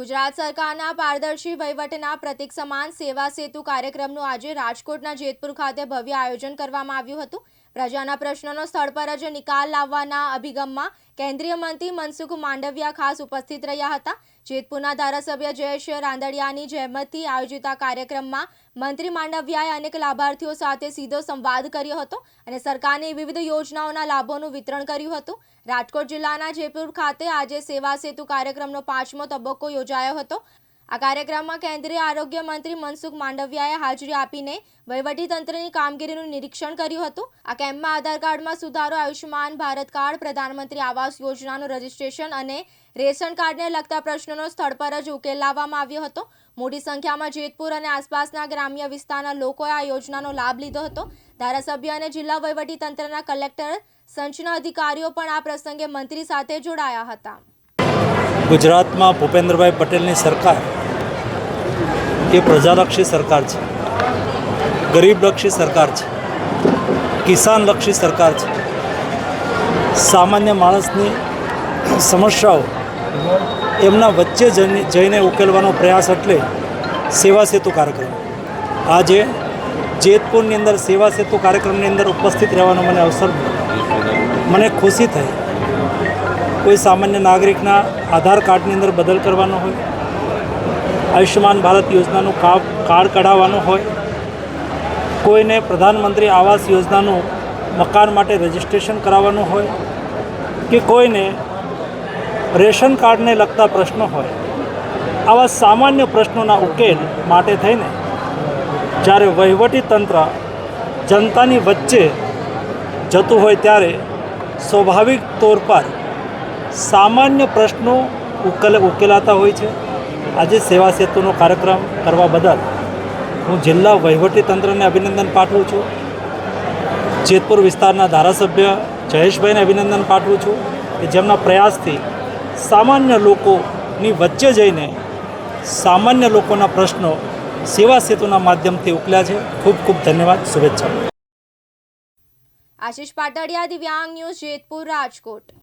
ગુજરાત સરકારના પારદર્શી વહીવટના પ્રતિક સમાન સેવા સેતુ કાર્યક્રમનું આજે રાજકોટના જેતપુર ખાતે ભવ્ય આયોજન કરવામાં આવ્યું હતું. પ્રજાના પ્રશ્નોનો સ્થળ પર જ નિકાલ લાવવાના અભિગમમાં કેન્દ્રીય મંત્રી મનસુખ માંડવિયા ખાસ ઉપસ્થિત રહ્યા હતા. જેતપુરના ધારાસભ્ય જયેશ રાંદડિયાની જહેમતથી આયોજિત આ કાર્યક્રમમાં મંત્રી માંડવિયાએ અનેક લાભાર્થીઓ સાથે સીધો સંવાદ કર્યો હતો અને સરકારની વિવિધ યોજનાઓના લાભોનું વિતરણ કર્યું હતું. રાજકોટ જિલ્લાના જેતપુર ખાતે આજે સેવા સેતુ કાર્યક્રમનો પાંચમો તબક્કો યોજાયો હતો. આ કાર્યક્રમમાં કેન્દ્રીય આરોગ્ય મંત્રી મનસુખ માંડવિયાએ હાજરી આપીને વહીવટીતંત્રની કામગીરીનું નિરીક્ષણ કર્યું હતું. આ કેમ્પમાં આધાર કાર્ડમાં સુધારો, આયુષ્યમાન ભારત કાર્ડ, પ્રધાનમંત્રી આવાસ યોજનાનું રજીસ્ટ્રેશન અને રેશન કાર્ડને લગતા પ્રશ્નોનો સ્થળ પર જ ઉકેલ લાવવામાં આવ્યો હતો. મોટી સંખ્યામાં જેતપુર અને આસપાસના ગ્રામ્ય વિસ્તારના લોકોએ આ યોજનાનો લાભ લીધો હતો. ધારાસભ્ય અને જિલ્લા વહીવટીતંત્રના કલેક્ટર સંચના અધિકારીઓ પણ આ પ્રસંગે મંત્રી સાથે જોડાયા હતા. ગુજરાતમાં ભૂપેન્દ્રભાઈ પટેલની સરકાર એ પ્રજાલક્ષી સરકાર છે. ગરીબલક્ષી સરકાર છે. કિસાનલક્ષી સરકાર છે. સામાન્ય માણસની સમસ્યાઓ એમના વચ્ચે જઈને ઉકેલવાનો પ્રયાસ એટલે સેવા સેતુ કાર્યક્રમ. આજે જેતપુરની અંદર સેવા સેતુ કાર્યક્રમની અંદર ઉપસ્થિત રહેવાનો મને અવસર. મને ખુશી થઈ. કોઈ સામાન્ય નાગરિકના આધાર કાર્ડની અંદર બદલ કરવાનો હોય આયુષ્યમાન ભારત યોજનાનું કાર્ડ કઢાવવાનું હોય, કોઈને પ્રધાનમંત્રી આવાસ યોજનાનું મકાન માટે રજિસ્ટ્રેશન કરાવવાનું હોય, કે કોઈને રેશન કાર્ડને લગતા પ્રશ્નો હોય, આવા સામાન્ય પ્રશ્નોના ઉકેલ માટે થઈને જ્યારે વહીવટી તંત્ર જનતાની વચ્ચે જતું હોય ત્યારે સ્વાભાવિક તौर પર સામાન્ય પ્રશ્નો ઉકેલ ઉકેલાતા હોય છે. આજે સેવા સેતુનો કાર્યક્રમ કરવા બદલ હું જિલ્લા તંત્રને અભિનંદન પાઠવું છું. જેતપુર વિસ્તારના ધારાસભ્ય જયેશભાઈને અભિનંદન પાઠવું છું કે જેમના પ્રયાસથી સામાન્ય લોકોની વચ્ચે જઈને સામાન્ય લોકોના પ્રશ્નો સેવા સેતુના માધ્યમથી ઉકલ્યા છે. ખૂબ ખૂબ ધન્યવાદ. શુભેચ્છા આશિષ પાટડિયા, દિવ્યાંગ ન્યૂઝ જેતપુર રાજકોટ.